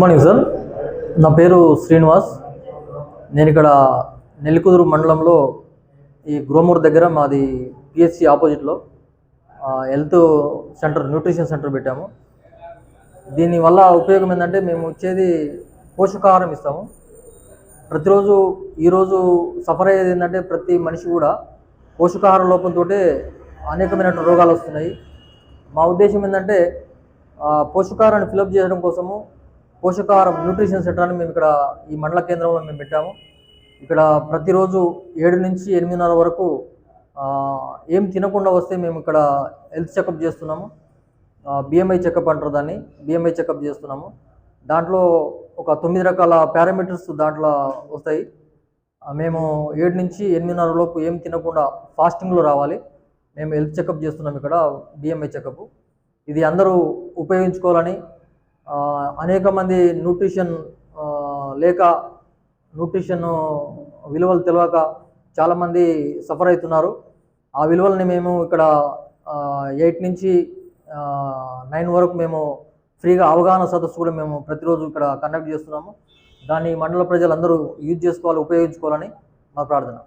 Good morning sir. నా పేరు శ్రీనివాస్. నేను ఇక్కడ నెల్లికుదురు మండలంలో ఈ గ్రోమూర్ దగ్గర మాది పిఎస్సి ఆపోజిట్లో హెల్త్ సెంటర్ న్యూట్రిషన్ సెంటర్ పెట్టాము. దీనివల్ల ఉపయోగం ఏంటంటే మేము ఇచ్చేది పోషకాహారం ఇస్తాము. ప్రతిరోజు ఈరోజు సఫర్ అయ్యేది ఏంటంటే ప్రతి మనిషి కూడా పోషకాహార లోపంతో అనేకమైన రోగాలు వస్తున్నాయి. మా ఉద్దేశం ఏంటంటే పోషకాహారాన్ని ఫిలప్ చేయడం కోసము పోషకాహారం న్యూట్రిషన్ సెంటర్ని మేము ఇక్కడ ఈ మండల కేంద్రంలో మేము పెట్టాము. ఇక్కడ ప్రతిరోజు ఏడు నుంచి ఎనిమిదిన్నర వరకు ఏం తినకుండా వస్తే మేము ఇక్కడ హెల్త్ చెకప్ చేస్తున్నాము. బిఎంఐ చెకప్ అంటారు దాన్ని. బిఎంఐ చెకప్ చేస్తున్నాము. దాంట్లో ఒక తొమ్మిది రకాల పారామీటర్స్ దాంట్లో వస్తాయి. మేము ఏడు నుంచి ఎనిమిదిన్నర లోపు ఏం తినకుండా ఫాస్టింగ్లో రావాలి. మేము హెల్త్ చెకప్ చేస్తున్నాం ఇక్కడ బిఎంఐ చెకప్ ఇది అందరూ ఉపయోగించుకోవాలని అనేక మంది న్యూట్రిషన్ లేక న్యూట్రిషన్ విలువలు తెలియక చాలామంది సఫర్ అవుతున్నారు. ఆ విలువల్ని మేము ఇక్కడ ఎయిట్ నుంచి నైన్ వరకు మేము ఫ్రీగా అవగాహన సదస్సు కూడా మేము ప్రతిరోజు ఇక్కడ కండక్ట్ చేస్తున్నాము. దాన్ని మండల ప్రజలందరూ యూజ్ చేసుకోవాలి ఉపయోగించుకోవాలని మా ప్రార్థన.